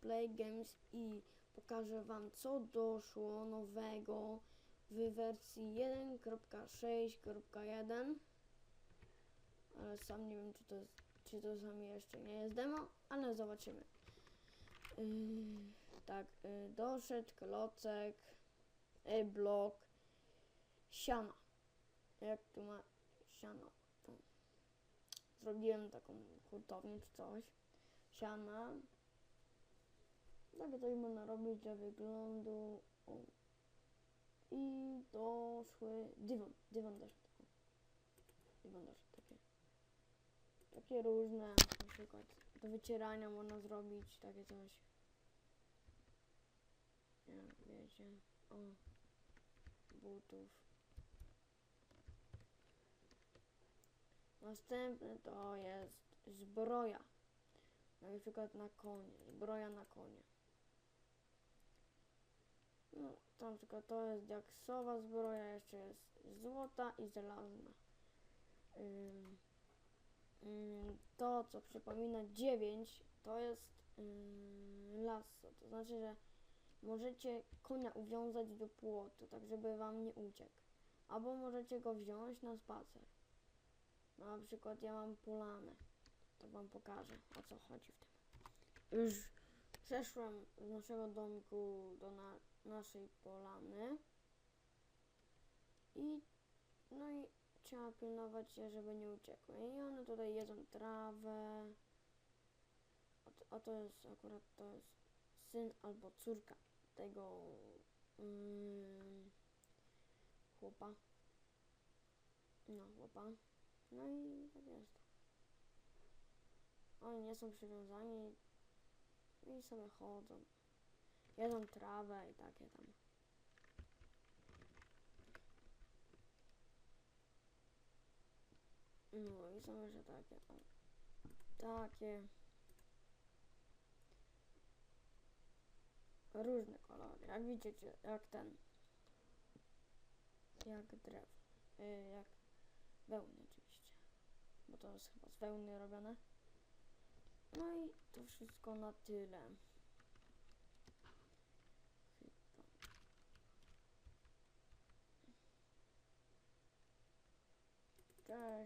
Play Games i pokażę Wam co doszło nowego w wersji 1.6.1 ale sam nie wiem czy to, czy to sam jeszcze nie jest demo, ale zobaczymy. Yy, tak, yy, doszedł klocek, yy, blok, siana. Jak tu ma siano? Tu. Zrobiłem taką hurtownię czy coś. Siana. Takie coś można robić dla wyglądu. O. I doszły dywan. Dywan doszedł. O. Dywan doszedł takie. Takie różne, na przykład do wycierania można zrobić takie coś. Jak wiecie. O. Butów. Następny to jest zbroja. Na przykład na konie. Zbroja na konie. No, na przykład to jest diaksowa zbroja, jeszcze jest złota i żelazna. Ym, ym, to, co przypomina 9, to jest ym, lasso. To znaczy, że możecie konia uwiązać do płotu, tak żeby wam nie uciekł. Albo możecie go wziąć na spacer. No, na przykład ja mam polanę. To wam pokażę, o co chodzi w tym. Już przeszłam z naszego domku do na, naszej polany. I no i trzeba pilnować się, żeby nie uciekły. I one tutaj jedzą trawę. To, a to jest akurat to jest syn albo córka tego mm, chłopa. No, chłopa. No i tak jest. Oni nie są przywiązani i sobie chodzą. Jedzą trawę i takie tam. No i są jeszcze takie. O, takie. Różne kolory. Jak widzicie, jak ten. Jak drew. Y, jak wełny oczywiście. Bo to jest chyba z wełny robione. No i to wszystko na tyle. Uh.